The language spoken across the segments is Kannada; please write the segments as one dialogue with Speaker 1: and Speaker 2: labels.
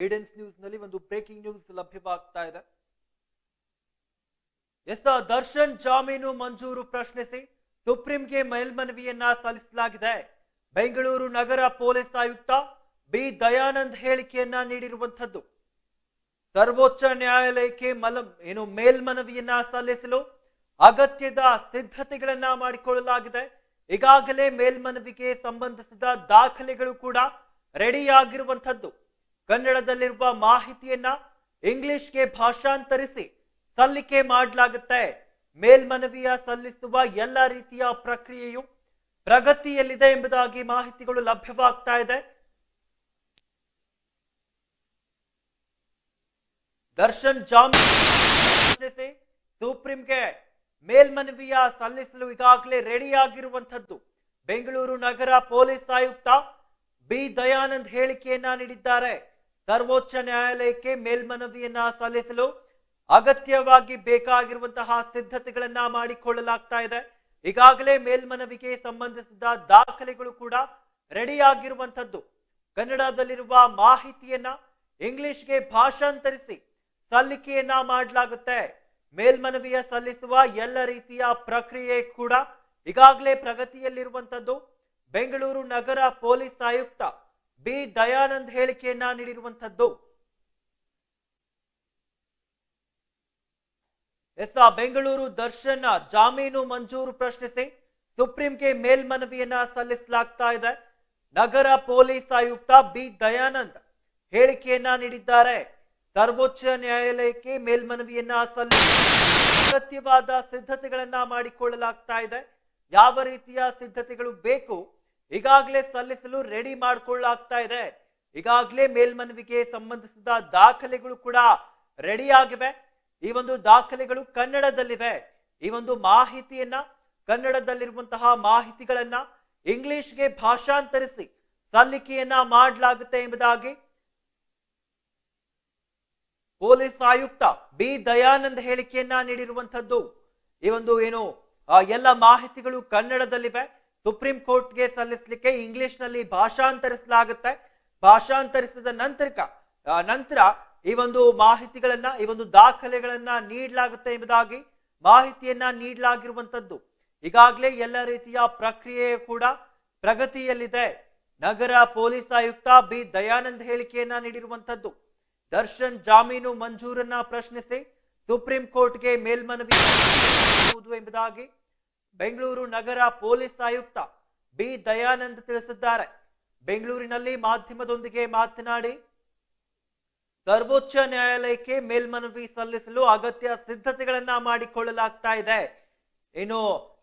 Speaker 1: ಏಡೆನ್ಸ್ ನ್ಯೂಸ್ನಲ್ಲಿ ಒಂದು ಬ್ರೇಕಿಂಗ್ ನ್ಯೂಸ್ ಲಭ್ಯವಾಗ್ತಾ ಇದೆ. ಎಸ್ ದರ್ಶನ್, ಜಾಮೀನು ಮಂಜೂರು ಪ್ರಶ್ನಿಸಿ ಸುಪ್ರೀಂಗೆ ಮೇಲ್ಮನವಿಯನ್ನ ಸಲ್ಲಿಸಲಾಗಿದೆ. ಬೆಂಗಳೂರು ನಗರ ಪೊಲೀಸ್ ಆಯುಕ್ತ ಬಿ ದಯಾನಂದ್ ಹೇಳಿಕೆಯನ್ನ ನೀಡಿರುವಂಥದ್ದು. ಸರ್ವೋಚ್ಚ ನ್ಯಾಯಾಲಯಕ್ಕೆ ಮಲ, ಏನು ಮೇಲ್ಮನವಿಯನ್ನ ಸಲ್ಲಿಸಲು ಅಗತ್ಯದ ಸಿದ್ಧತೆಗಳನ್ನ ಮಾಡಿಕೊಳ್ಳಲಾಗಿದೆ. ಈಗಾಗಲೇ ಮೇಲ್ಮನವಿಗೆ ಸಂಬಂಧಿಸಿದ ದಾಖಲೆಗಳು ಕೂಡ ರೆಡಿಯಾಗಿರುವಂತದ್ದು ಕನ್ನಡದಲ್ಲಿರುವ ಮಾಹಿತಿಯನ್ನ ಇಂಗ್ಲಿಷ್ಗೆ ಭಾಷಾಂತರಿಸಿ ಸಲ್ಲಿಕೆ ಮಾಡಲಾಗುತ್ತೆ. ಮೇಲ್ಮನವಿಯ ಸಲ್ಲಿಸುವ ಎಲ್ಲ ರೀತಿಯ ಪ್ರಕ್ರಿಯೆಯು ಪ್ರಗತಿಯಲ್ಲಿದೆ ಎಂಬುದಾಗಿ ಮಾಹಿತಿಗಳು ಲಭ್ಯವಾಗ್ತಾ ಇದೆ. ದರ್ಶನ್ ಜಾಮೀನು ಸುಪ್ರೀಂಗೆ ಮೇಲ್ಮನವಿಯ ಸಲ್ಲಿಸಲು ಈಗಾಗಲೇ ರೆಡಿಯಾಗಿರುವಂಥದ್ದು. ಬೆಂಗಳೂರು ನಗರ ಪೊಲೀಸ್ ಆಯುಕ್ತ ಬಿ. ದಯಾನಂದ್ ಹೇಳಿಕೆಯನ್ನ ನೀಡಿದ್ದಾರೆ. ಸರ್ವೋಚ್ಚ ನ್ಯಾಯಾಲಯಕ್ಕೆ ಮೇಲ್ಮನವಿಯನ್ನ ಸಲ್ಲಿಸಲು ಅಗತ್ಯವಾಗಿ ಬೇಕಾಗಿರುವಂತಹ ಸಿದ್ಧತೆಗಳನ್ನ ಮಾಡಿಕೊಳ್ಳಲಾಗ್ತಾ ಇದೆ. ಈಗಾಗಲೇ ಮೇಲ್ಮನವಿಗೆ ಸಂಬಂಧಿಸಿದ ದಾಖಲೆಗಳು ಕೂಡ ರೆಡಿಯಾಗಿರುವಂತದ್ದು ಕನ್ನಡದಲ್ಲಿರುವ ಮಾಹಿತಿಯನ್ನ ಇಂಗ್ಲಿಷ್ಗೆ ಭಾಷಾಂತರಿಸಿ ಸಲ್ಲಿಕೆಯನ್ನ ಮಾಡಲಾಗುತ್ತೆ. ಮೇಲ್ಮನವಿಯ ಸಲ್ಲಿಸುವ ಎಲ್ಲ ರೀತಿಯ ಪ್ರಕ್ರಿಯೆ ಕೂಡ ಈಗಾಗಲೇ ಪ್ರಗತಿಯಲ್ಲಿರುವಂತದ್ದು ಬೆಂಗಳೂರು ನಗರ ಪೊಲೀಸ್ ಆಯುಕ್ತ ಬಿ ದಯಾನಂದ್ ಹೇಳಿಕೆಯನ್ನ ನೀಡಿರುವಂತದ್ದು ಎಸ್ ಬೆಂಗಳೂರು ದರ್ಶನ್ ಜಾಮೀನು ಮಂಜೂರು ಪ್ರಶ್ನಿಸಿ ಸುಪ್ರೀಂಗೆ ಮೇಲ್ಮನವಿಯನ್ನ ಸಲ್ಲಿಸಲಾಗ್ತಾ ಇದೆ. ನಗರ ಪೊಲೀಸ್ ಆಯುಕ್ತ ಬಿ ದಯಾನಂದ್ ಹೇಳಿಕೆಯನ್ನ ನೀಡಿದ್ದಾರೆ. ಸರ್ವೋಚ್ಚ ನ್ಯಾಯಾಲಯಕ್ಕೆ ಮೇಲ್ಮನವಿಯನ್ನ ಸಲ್ಲಿಸಿ ಅಗತ್ಯವಾದ ಸಿದ್ಧತೆಗಳನ್ನ ಮಾಡಿಕೊಳ್ಳಲಾಗ್ತಾ ಇದೆ. ಯಾವ ರೀತಿಯ ಸಿದ್ಧತೆಗಳು ಬೇಕು ಈಗಾಗಲೇ ಸಲ್ಲಿಸಲು ರೆಡಿ ಮಾಡಿಕೊಳ್ಳಾಗ್ತಾ ಇದೆ. ಈಗಾಗಲೇ ಮೇಲ್ಮನವಿಗೆ ಸಂಬಂಧಿಸಿದ ದಾಖಲೆಗಳು ಕೂಡ ರೆಡಿ ಆಗಿವೆ. ಈ ಒಂದು ದಾಖಲೆಗಳು ಕನ್ನಡದಲ್ಲಿವೆ. ಈ ಒಂದು ಮಾಹಿತಿಯನ್ನ, ಕನ್ನಡದಲ್ಲಿರುವಂತಹ ಮಾಹಿತಿಗಳನ್ನ ಇಂಗ್ಲಿಷ್ಗೆ ಭಾಷಾಂತರಿಸಿ ಸಲ್ಲಿಕೆಯನ್ನ ಮಾಡಲಾಗುತ್ತೆ ಎಂಬುದಾಗಿ ಪೊಲೀಸ್ ಆಯುಕ್ತ ಬಿ ದಯಾನಂದ್ ಹೇಳಿಕೆಯನ್ನ ನೀಡಿರುವಂತದ್ದು ಈ ಒಂದು ಏನು ಎಲ್ಲ ಮಾಹಿತಿಗಳು ಕನ್ನಡದಲ್ಲಿವೆ. ಸುಪ್ರೀಂ ಕೋರ್ಟ್ಗೆ ಸಲ್ಲಿಸಲಿಕ್ಕೆ ಇಂಗ್ಲಿಷ್ನಲ್ಲಿ ಭಾಷಾಂತರಿಸಲಾಗುತ್ತೆ. ಭಾಷಾಂತರಿಸಿದ ನಂತರ ನಂತರ ಈ ಒಂದು ಮಾಹಿತಿಗಳನ್ನ, ಈ ಒಂದು ದಾಖಲೆಗಳನ್ನ ನೀಡಲಾಗುತ್ತೆ ಎಂಬುದಾಗಿ, ಮಾಹಿತಿಯನ್ನ ನೀಡಲಾಗಿರುವಂತದ್ದು ಈಗಾಗಲೇ ಎಲ್ಲ ರೀತಿಯ ಪ್ರಕ್ರಿಯೆ ಕೂಡ ಪ್ರಗತಿಯಲ್ಲಿದೆ. ನಗರ ಪೊಲೀಸ್ ಆಯುಕ್ತ ಬಿ. ದಯಾನಂದ್ ಹೇಳಿಕೆಯನ್ನ ನೀಡಿರುವಂತದ್ದು ದರ್ಶನ್ ಜಾಮೀನು ಮಂಜೂರನ್ನ ಪ್ರಶ್ನಿಸಿ ಸುಪ್ರೀಂ ಕೋರ್ಟ್ಗೆ ಮೇಲ್ಮನವಿ ಎಂಬುದಾಗಿ ಬೆಂಗಳೂರು ನಗರ ಪೊಲೀಸ್ ಆಯುಕ್ತ ಬಿ ದಯಾನಂದ್ ತಿಳಿಸಿದ್ದಾರೆ. ಬೆಂಗಳೂರಿನಲ್ಲಿ ಮಾಧ್ಯಮದೊಂದಿಗೆ ಮಾತನಾಡಿ, ಸರ್ವೋಚ್ಚ ನ್ಯಾಯಾಲಯಕ್ಕೆ ಮೇಲ್ಮನವಿ ಸಲ್ಲಿಸಲು ಅಗತ್ಯ ಸಿದ್ಧತೆಗಳನ್ನ ಮಾಡಿಕೊಳ್ಳಲಾಗ್ತಾ ಇದೆ. ಇನ್ನು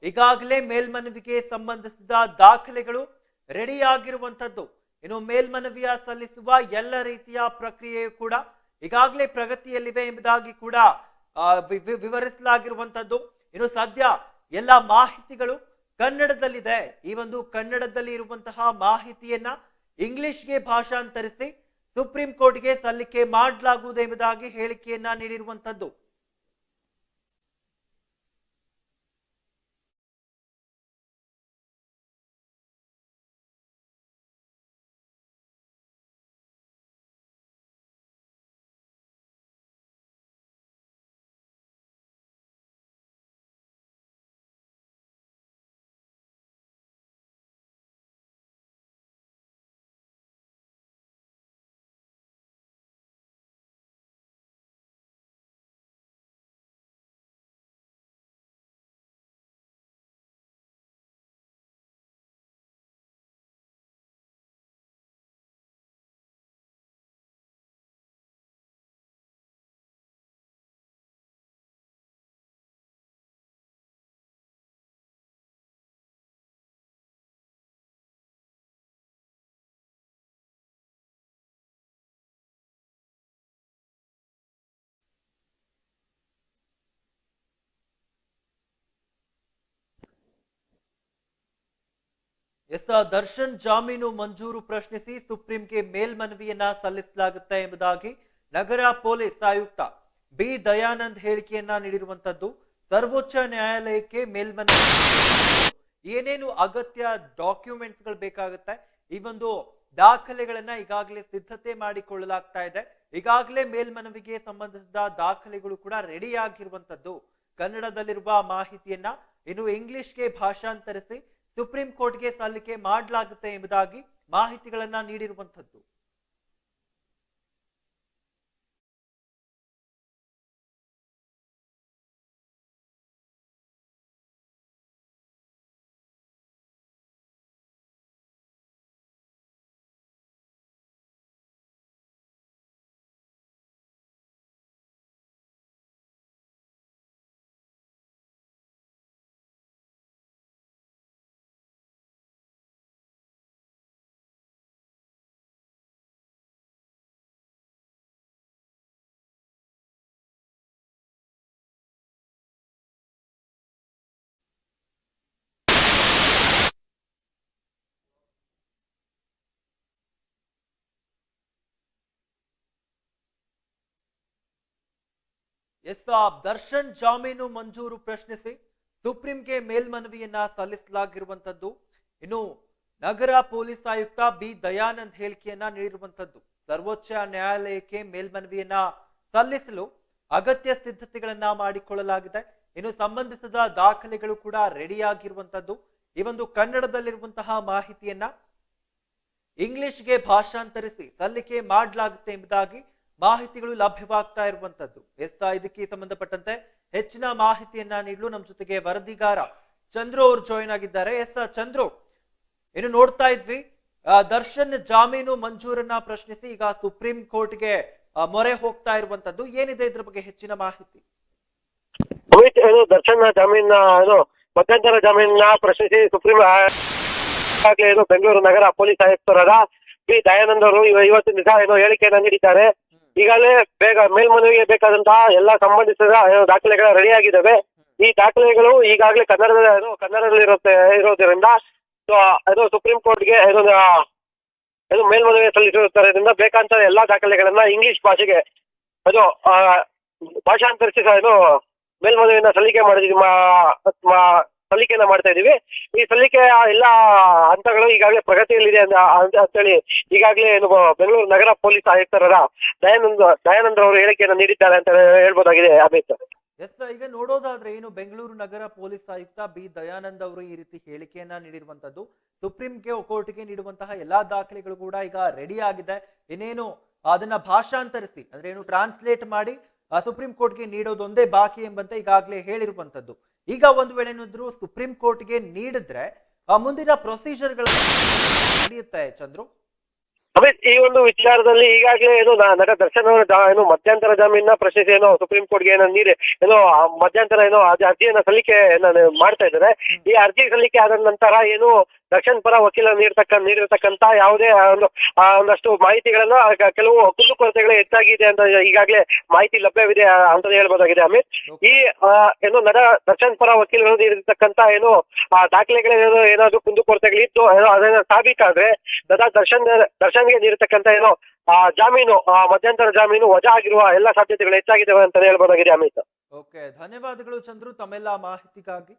Speaker 1: ಈಗಾಗಲೇ ಮೇಲ್ಮನವಿಗೆ ಸಂಬಂಧಿಸಿದ ದಾಖಲೆಗಳು ರೆಡಿ ಆಗಿರುವಂತದ್ದು ಇನ್ನು ಮೇಲ್ಮನವಿಯ ಸಲ್ಲಿಸುವ ಎಲ್ಲ ರೀತಿಯ ಪ್ರಕ್ರಿಯೆಯು ಕೂಡ ಈಗಾಗಲೇ ಪ್ರಗತಿಯಲ್ಲಿವೆ ಎಂಬುದಾಗಿ ಕೂಡ ವಿವರಿಸಲಾಗಿರುವಂತದ್ದು ಇನ್ನು ಸದ್ಯ ಎಲ್ಲ ಮಾಹಿತಿಗಳು ಕನ್ನಡದಲ್ಲಿದೆ. ಈ ಒಂದು ಕನ್ನಡದಲ್ಲಿ ಇರುವಂತಹ ಮಾಹಿತಿಯನ್ನ ಇಂಗ್ಲಿಷ್ಗೆ ಭಾಷಾಂತರಿಸಿ ಸುಪ್ರೀಂ ಕೋರ್ಟ್ಗೆ ಸಲ್ಲಿಕೆ ಮಾಡಲಾಗುವುದು ಎಂಬುದಾಗಿ ಹೇಳಿಕೆಯನ್ನ ನೀಡಿರುವಂತದ್ದು ಎಸ್ ದರ್ಶನ್ ಜಾಮೀನು ಮಂಜೂರು ಪ್ರಶ್ನಿಸಿ ಸುಪ್ರೀಂಗೆ ಮೇಲ್ಮನವಿಯನ್ನ ಸಲ್ಲಿಸಲಾಗುತ್ತೆ ಎಂಬುದಾಗಿ ನಗರ ಪೊಲೀಸ್ ಆಯುಕ್ತ ಬಿ ದಯಾನಂದ್ ಹೇಳಿಕೆಯನ್ನ ನೀಡಿರುವಂತದ್ದು. ಸರ್ವೋಚ್ಚ ನ್ಯಾಯಾಲಯಕ್ಕೆ ಮೇಲ್ಮನವಿ ಏನೇನು ಅಗತ್ಯ ಡಾಕ್ಯುಮೆಂಟ್ಸ್ಗಳು ಬೇಕಾಗುತ್ತೆ, ಈ ಒಂದು ದಾಖಲೆಗಳನ್ನ ಈಗಾಗಲೇ ಸಿದ್ಧತೆ ಮಾಡಿಕೊಳ್ಳಲಾಗ್ತಾ ಇದೆ. ಈಗಾಗಲೇ ಮೇಲ್ಮನವಿಗೆ ಸಂಬಂಧಿಸಿದ ದಾಖಲೆಗಳು ಕೂಡ ರೆಡಿ ಆಗಿರುವಂತದ್ದು ಕನ್ನಡದಲ್ಲಿರುವ ಮಾಹಿತಿಯನ್ನ ಇನ್ನು ಇಂಗ್ಲಿಷ್ಗೆ ಭಾಷಾಂತರಿಸಿ ಸುಪ್ರೀಂ ಕೋರ್ಟ್ಗೆ ಸಲ್ಲಿಕೆ ಮಾಡಲಾಗುತ್ತೆ ಎಂಬುದಾಗಿ ಮಾಹಿತಿಗಳನ್ನ ನೀಡಿರುವಂತದ್ದು ಎಸ್ ಆ ದರ್ಶನ್ ಜಾಮೀನು ಮಂಜೂರು ಪ್ರಶ್ನಿಸಿ ಸುಪ್ರೀಂಗೆ ಮೇಲ್ಮನವಿಯನ್ನ ಸಲ್ಲಿಸಲಾಗಿರುವಂತದ್ದು ಇನ್ನು ನಗರ ಪೊಲೀಸ್ ಆಯುಕ್ತ ಬಿ ದಯಾನಂದ್ ಹೇಳಿಕೆಯನ್ನ ನೀಡಿರುವಂತದ್ದು ಸರ್ವೋಚ್ಚ ನ್ಯಾಯಾಲಯಕ್ಕೆ ಮೇಲ್ಮನವಿಯನ್ನ ಸಲ್ಲಿಸಲು ಅಗತ್ಯ ಸಿದ್ಧತೆಗಳನ್ನ ಮಾಡಿಕೊಳ್ಳಲಾಗಿದೆ. ಇನ್ನು ಸಂಬಂಧಿಸಿದ ದಾಖಲೆಗಳು ಕೂಡ ರೆಡಿಯಾಗಿರುವಂತದ್ದು ಈ ಒಂದು ಕನ್ನಡದಲ್ಲಿರುವಂತಹ ಮಾಹಿತಿಯನ್ನ ಇಂಗ್ಲಿಷ್ಗೆ ಭಾಷಾಂತರಿಸಿ ಸಲ್ಲಿಕೆ ಮಾಡಲಾಗುತ್ತೆ ಎಂಬುದಾಗಿ ಮಾಹಿತಿಗಳು ಲಭ್ಯವಾಗ್ತಾ ಇರುವಂತದ್ದು. ಎಸ್ ಇದಕ್ಕೆ ಸಂಬಂಧಪಟ್ಟಂತೆ ಹೆಚ್ಚಿನ ಮಾಹಿತಿಯನ್ನ ನೀಡಲು ನಮ್ಮ ಜೊತೆಗೆ ವರದಿಗಾರ ಚಂದ್ರು ಅವರು ಜಾಯಿನ್ ಆಗಿದ್ದಾರೆ. ಎಸ್ ಚಂದ್ರು ಏನು ನೋಡ್ತಾ ಇದ್ವಿ. ದರ್ಶನ್ ಜಾಮೀನು ಮಂಜೂರನ್ನ ಪ್ರಶ್ನಿಸಿ ಈಗ ಸುಪ್ರೀಂ ಕೋರ್ಟ್ಗೆ ಮೊರೆ ಹೋಗ್ತಾ ಇರುವಂತದ್ದು. ಏನಿದೆ ಇದ್ರ ಬಗ್ಗೆ ಹೆಚ್ಚಿನ ಮಾಹಿತಿ?
Speaker 2: ದರ್ಶನ್ ಜಾಮೀನ್ ಏನು, ಮಧ್ಯಂತರ ಜಾಮೀನ ಪ್ರಶ್ನಿಸಿ ಸುಪ್ರೀಂ ಬೆಂಗಳೂರು ನಗರ ಪೊಲೀಸ್ ಆಯುಕ್ತರಾದ ಬಿ ದಯಾನಂದ್ ಅವರು ಇವ- ಇವತ್ತಿನ ದಿವಸ ಏನು, ಹೇಳಿಕೆಯನ್ನ ನೀಡಿದ್ದಾರೆ. ಈಗಾಗಲೇ ಬೇಗ ಮೇಲ್ಮನವಿಗೆ ಬೇಕಾದಂತಹ ಎಲ್ಲ ಸಂಬಂಧಿಸಿದ ದಾಖಲೆಗಳು ರೆಡಿ ಆಗಿದ್ದಾವೆ. ಈ ದಾಖಲೆಗಳು ಈಗಾಗಲೇ ಕನ್ನಡದ ಕನ್ನಡದಲ್ಲಿ ಇರುತ್ತೆ, ಇರೋದ್ರಿಂದ ಅದು ಸುಪ್ರೀಂ ಕೋರ್ಟ್ಗೆ ಇದು ಮೇಲ್ಮನವಿ ಸಲ್ಲಿಸಿರುವುದರಿಂದ ಬೇಕಂತ ಎಲ್ಲಾ ದಾಖಲೆಗಳನ್ನ ಇಂಗ್ಲಿಷ್ ಭಾಷೆಗೆ ಅದು ಭಾಷಾಂತರಿಸಿ ಏನು ಮೇಲ್ಮನವಿಯನ್ನ ಸಲ್ಲಿಕೆ ಮಾಡಿದ್ವಿ ಮಾ- ಮಾ- ಸಲ್ಲಿಕೆಯನ್ನ ಮಾಡ್ತಾ ಇದೀವಿ ಈ ಸಲ್ಲಿಕೆಯ ಎಲ್ಲ ಹಂತಗಳು ಈಗಾಗಲೇ ಪ್ರಗತಿಯಲ್ಲಿದೆ ಅಂತ ಅಂತ- ಅಂತೇಳಿ ಈಗಾಗಲೇ ಬೆಂಗಳೂರು ನಗರ ಪೊಲೀಸ್ ಆಯುಕ್ತರ ದಯಾನಂದ, ದಯಾನಂದ್ ಅವರು ಹೇಳಿಕೆಯನ್ನು ನೀಡಿದ್ದಾರೆ ಅಂತ ಹೇಳ್ಬೋದಾಗಿದೆ ಅಮಿತ್.
Speaker 1: ಎಸ್ ಈಗ ನೋಡೋದಾದ್ರೆ ಏನು ಬೆಂಗಳೂರು ನಗರ ಪೊಲೀಸ್ ಆಯುಕ್ತ ಬಿ ದಯಾನಂದ್ ಅವರು ಈ ರೀತಿ ಹೇಳಿಕೆಯನ್ನ ನೀಡಿರುವಂತದ್ದು. ಸುಪ್ರೀಂ ಕೋರ್ಟ್ಗೆ ನೀಡುವಂತಹ ಎಲ್ಲಾ ದಾಖಲೆಗಳು ಕೂಡ ಈಗ ರೆಡಿ ಆಗಿದೆ. ಇನ್ನೇನು ಅದನ್ನ ಭಾಷಾಂತರಿಸಿ, ಅಂದ್ರೆ ಏನು ಟ್ರಾನ್ಸ್ಲೇಟ್ ಮಾಡಿ ಸುಪ್ರೀಂ ಕೋರ್ಟ್ಗೆ ನೀಡೋದೊಂದೇ ಬಾಕಿ ಎಂಬಂತೆ ಈಗಾಗಲೇ ಹೇಳಿರುವಂತದ್ದು. ಈಗ ಒಂದು ವೇಳೆ ಏನಾದ್ರು ಸುಪ್ರೀಂ ಕೋರ್ಟ್ಗೆ ನೀಡಿದ್ರೆ ಆ, ಮುಂದಿನ ಪ್ರೊಸೀಜರ್ಗಳ ನಡೆಯುತ್ತೆ ಚಂದ್ರು?
Speaker 2: ಅಮಿತ್ ಈ ಒಂದು ವಿಚಾರದಲ್ಲಿ ಈಗಾಗಲೇ ಏನು ನಟ ದರ್ಶನ್ ಅವರ ಏನು ಮಧ್ಯಂತರ ಜಾಮೀನ ಪ್ರಶ್ನಿಸಿ ಏನೋ ಸುಪ್ರೀಂ ಕೋರ್ಟ್ಗೆ ಏನೋ ನೀಡಿ ಏನೋ ಮಧ್ಯಂತರ ಏನೋ ಅರ್ಜಿಯನ್ನ ಸಲ್ಲಿಕೆ ಮಾಡ್ತಾ ಇದ್ದಾರೆ. ಈ ಅರ್ಜಿ ಸಲ್ಲಿಕೆ ಆದ ನಂತರ ಏನು ದರ್ಶನ್ ಪರ ವಕೀಲ ನೀಡ್ತಕ್ಕ, ನೀಡಿರ್ತಕ್ಕಂತ ಯಾವುದೇ ಒಂದು ಒಂದಷ್ಟು ಮಾಹಿತಿಗಳನ್ನ ಕೆಲವು ಕುಂದು ಕುಂದುಕೊರತೆಗಳು ಹೆಚ್ಚಾಗಿದೆ ಅಂತ ಈಗಾಗಲೇ ಮಾಹಿತಿ ಲಭ್ಯವಿದೆ ಅಂತ ಹೇಳ್ಬೋದಾಗಿದೆ ಅಮಿತ್. ಈ ಏನು ನಡ ದರ್ಶನ್ ಪರ ವಕೀಲರು ನೀಡಿರ್ತಕ್ಕಂತ ಏನು ದಾಖಲೆಗಳೇನೋ, ಏನಾದ್ರು ಕುಂದುಕೊರತೆಗಳಿತ್ತು, ಏನೋ ಅದನ್ನ ಸಾಬೀತಾದ್ರೆ ನಟ ದರ್ಶನ್, ದರ್ಶನ್ಗೆ ನೀಡಿರ್ತಕ್ಕಂತ ಏನೋ ಜಾಮೀನು ಮಧ್ಯಂತರ ಜಾಮೀನು ವಜಾ ಆಗಿರುವ ಎಲ್ಲ ಸಾಧ್ಯತೆಗಳು ಹೆಚ್ಚಾಗಿದ್ದಾವೆ ಅಂತ ಹೇಳ್ಬೋದಾಗಿದೆ ಅಮಿತ್.
Speaker 1: ಓಕೆ, ಧನ್ಯವಾದಗಳು ಚಂದ್ರು, ತಮ್ಮೆಲ್ಲ ಮಾಹಿತಿಗಾಗಿ.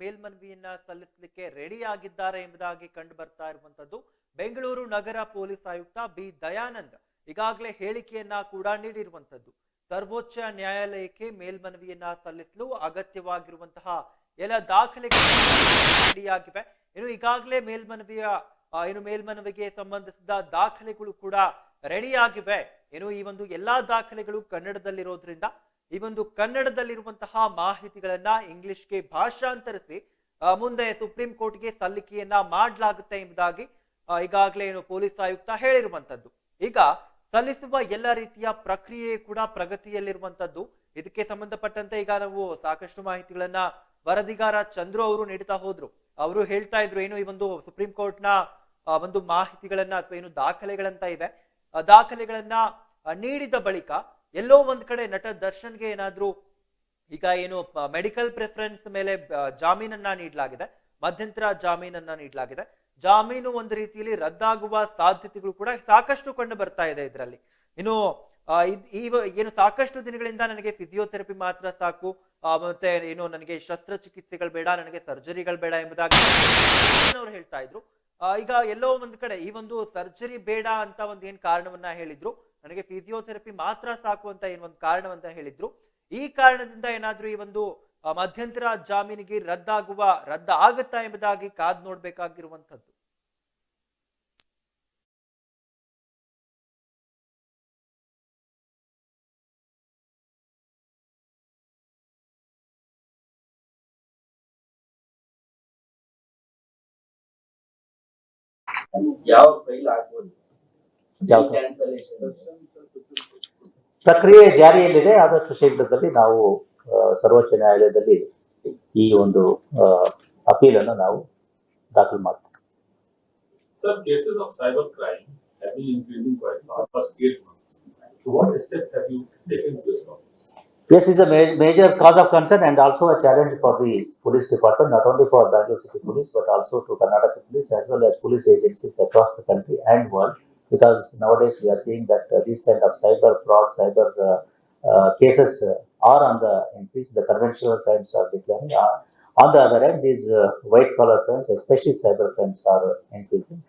Speaker 1: ಮೇಲ್ಮನವಿಯನ್ನ ಸಲ್ಲಿಸಲಿಕ್ಕೆ ರೆಡಿ ಆಗಿದ್ದಾರೆ ಎಂಬುದಾಗಿ ಕಂಡು ಬರ್ತಾ ಇರುವಂತದ್ದು ಬೆಂಗಳೂರು ನಗರ ಪೊಲೀಸ್ ಆಯುಕ್ತ ಬಿ ದಯಾನಂದ್ ಈಗಾಗಲೇ ಹೇಳಿಕೆಯನ್ನ ಕೂಡ ನೀಡಿರುವಂತದ್ದು. ಸರ್ವೋಚ್ಚ ನ್ಯಾಯಾಲಯಕ್ಕೆ ಮೇಲ್ಮನವಿಯನ್ನ ಸಲ್ಲಿಸಲು ಅಗತ್ಯವಾಗಿರುವಂತಹ ಎಲ್ಲ ದಾಖಲೆಗಳು ರೆಡಿಯಾಗಿವೆ ಇನ್ನು ಈಗಾಗಲೇ ಮೇಲ್ಮನವಿಯ ಏನು ಮೇಲ್ಮನವಿಗೆ ಸಂಬಂಧಿಸಿದ ದಾಖಲೆಗಳು ಕೂಡ ರೆಡಿ ಆಗಿವೆ. ಏನು ಈ ಒಂದು ಎಲ್ಲಾ ದಾಖಲೆಗಳು ಕನ್ನಡದಲ್ಲಿರೋದ್ರಿಂದ ಈ ಒಂದು ಕನ್ನಡದಲ್ಲಿರುವಂತಹ ಮಾಹಿತಿಗಳನ್ನ ಇಂಗ್ಲಿಷ್ಗೆ ಭಾಷಾಂತರಿಸಿ ಮುಂದೆ ಸುಪ್ರೀಂ ಕೋರ್ಟ್ಗೆ ಸಲ್ಲಿಕೆಯನ್ನ ಮಾಡಲಾಗುತ್ತೆ ಎಂಬುದಾಗಿ ಈಗಾಗಲೇ ಏನು ಪೊಲೀಸ್ ಆಯುಕ್ತ ಹೇಳಿರುವಂತದ್ದು ಈಗ ಸಲ್ಲಿಸುವ ಎಲ್ಲ ರೀತಿಯ ಪ್ರಕ್ರಿಯೆ ಕೂಡ ಪ್ರಗತಿಯಲ್ಲಿರುವಂತದ್ದು ಇದಕ್ಕೆ ಸಂಬಂಧಪಟ್ಟಂತೆ ಈಗ ನಾವು ಸಾಕಷ್ಟು ಮಾಹಿತಿಗಳನ್ನ ವರದಿಗಾರ ಚಂದ್ರು ಅವರು ನೀಡ್ತಾ ಹೋದ್ರು. ಅವರು ಹೇಳ್ತಾ ಇದ್ರು, ಏನು ಈ ಒಂದು ಸುಪ್ರೀಂ ಕೋರ್ಟ್ನ ನ ಒಂದು ಮಾಹಿತಿಗಳನ್ನ ಅಥವಾ ಏನು ದಾಖಲೆಗಳಂತ ಇವೆ ದಾಖಲೆಗಳನ್ನ ನೀಡಿದ ಬಳಿಕ ಎಲ್ಲೋ ಒಂದ್ ಕಡೆ ನಟ ದರ್ಶನ್ಗೆ ಏನಾದ್ರೂ ಈಗ ಏನು ಮೆಡಿಕಲ್ ಪ್ರಿಫರೆನ್ಸ್ ಮೇಲೆ ಜಾಮೀನನ್ನ ನೀಡಲಾಗಿದೆ, ಮಧ್ಯಂತರ ಜಾಮೀನನ್ನ ನೀಡಲಾಗಿದೆ. ಜಾಮೀನು ಒಂದು ರೀತಿಯಲ್ಲಿ ರದ್ದಾಗುವ ಸಾಧ್ಯತೆಗಳು ಕೂಡ ಸಾಕಷ್ಟು ಕಂಡು ಬರ್ತಾ ಇದೆ ಇದರಲ್ಲಿ. ಇನ್ನು ಈ ಏನು ಸಾಕಷ್ಟು ದಿನಗಳಿಂದ ನನಗೆ ಫಿಸಿಯೋಥೆರಪಿ ಮಾತ್ರ ಸಾಕು ಮತ್ತೆ ಏನು ನನಗೆ ಶಸ್ತ್ರಚಿಕಿತ್ಸೆಗಳು ಬೇಡ, ನನಗೆ ಸರ್ಜರಿಗಳು ಬೇಡ ಎಂಬುದಾಗಿ ಅವರು ಹೇಳ್ತಾ ಇದ್ರು. ಈಗ ಎಲ್ಲೋ ಒಂದ್ ಕಡೆ ಈ ಒಂದು ಸರ್ಜರಿ ಬೇಡ ಅಂತ ಒಂದು ಏನ್ ಕಾರಣವನ್ನ ಹೇಳಿದ್ರು. ನನಗೆ ಫಿಸಿಯೋಥೆರಪಿ ಮಾತ್ರ ಸಾಕು ಅಂತ ಏನ್ ಒಂದು ಕಾರಣವಂತ ಹೇಳಿದ್ರು ಈ ಕಾರಣದಿಂದ ಏನಾದ್ರೂ ಈ ಒಂದು ಮಧ್ಯಂತರ ಜಾಮೀನಿಗೆ ರದ್ದಾಗುವ, ರದ್ದ ಆಗುತ್ತಾ ಎಂಬುದಾಗಿ ಕಾದ್ ನೋಡ್ಬೇಕಾಗಿರುವಂತದ್ದು
Speaker 3: ಯಾವ ಫೈಲ್? ಕ್ಯಾನ್ಸಲೇಷನ್
Speaker 4: ಪ್ರಕ್ರಿಯೆ ಜಾರಿಯಲ್ಲಿದೆ ಆದಷ್ಟು ಶೀಘ್ರದಲ್ಲಿ ನಾವು ಆ, ಸರ್ವೋಚ್ಚ ನ್ಯಾಯಾಲಯದಲ್ಲಿ ಈ ಒಂದು ಅಪೀಲನ್ನು ನಾವು ದಾಖಲು ಮಾಡ್ತೀವಿ
Speaker 5: Sir, cases of cybercrime have been increasing quite a lot past eight months. So what steps have you taken to stop this?
Speaker 4: This is a ma- major cause of concern and also a challenge for the police department, not only for Bangalore City Police, but also to Karnataka Police as well as police agencies across the country and world. Because nowadays we are seeing that uh, these kind of cyber fraud, cyber uh, uh, cases are on the increase. The conventional crimes are declining. On the other hand, these white collar crimes, especially cyber crimes, are increasing.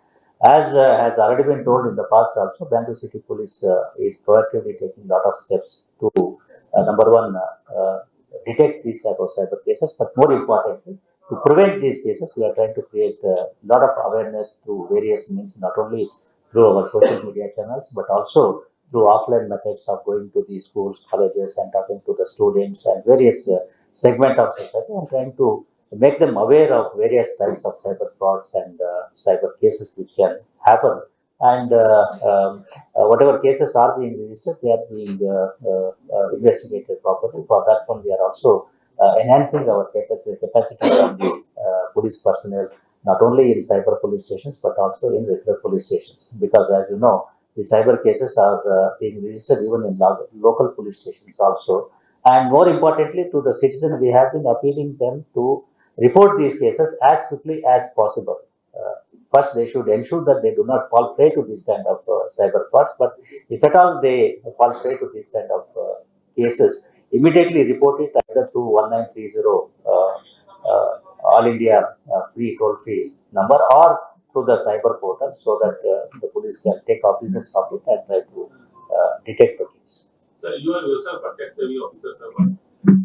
Speaker 4: As uh, has already been told in the past also, Bangalore City Police uh, is proactively taking a lot of steps to uh, number one, uh, uh, detect these type of cyber cases, but more importantly, to prevent these cases, we are trying to create a lot of awareness through various means, not only through our social media channels, but also through offline methods of going to the schools, colleges, and talking to the students and various uh, segment of society, and trying to make them aware of various types of cyber frauds and uh, cyber cases which can happen and uh, um, uh, whatever cases are being registered, they are being uh, uh, uh, investigated properly. For that one, we are also uh, enhancing our capacity, capacity of the uh, police personnel, not only in cyber police stations, but also in regular police stations. Because as you know, the cyber cases are uh, being registered even in lo- local police stations also. And more importantly, to the citizen, we have been appealing them to report these cases as quickly as possible. Uh, first they should ensure that they do not fall prey to these kind of uh, cyber frauds. But if at all they fall prey to these kind of uh, cases, immediately report it either through 1930 uh, uh, All India uh, free toll free number or through the cyber portal so that uh, the police can take cognizance of it and try to uh, detect the case.
Speaker 5: Sir, you are yourself a tech savvy officer, sir.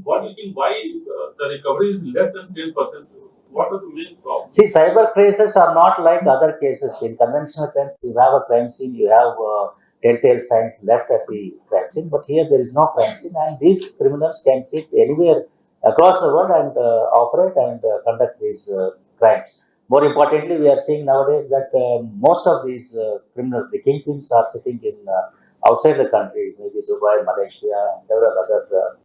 Speaker 5: What do you think, why uh, the recovery is less than ten percent? What are the main problems?
Speaker 4: See, cyber cases are not like other cases. In conventional crimes, you have a crime scene, you have uh, telltale signs left at the crime scene, but here there is no crime scene, and these criminals can sit anywhere across the world and uh, operate and uh, conduct these uh, crimes. More importantly, we are seeing nowadays that most of these criminals, the kingpins, are sitting in outside the country, maybe Dubai, Malaysia, and several other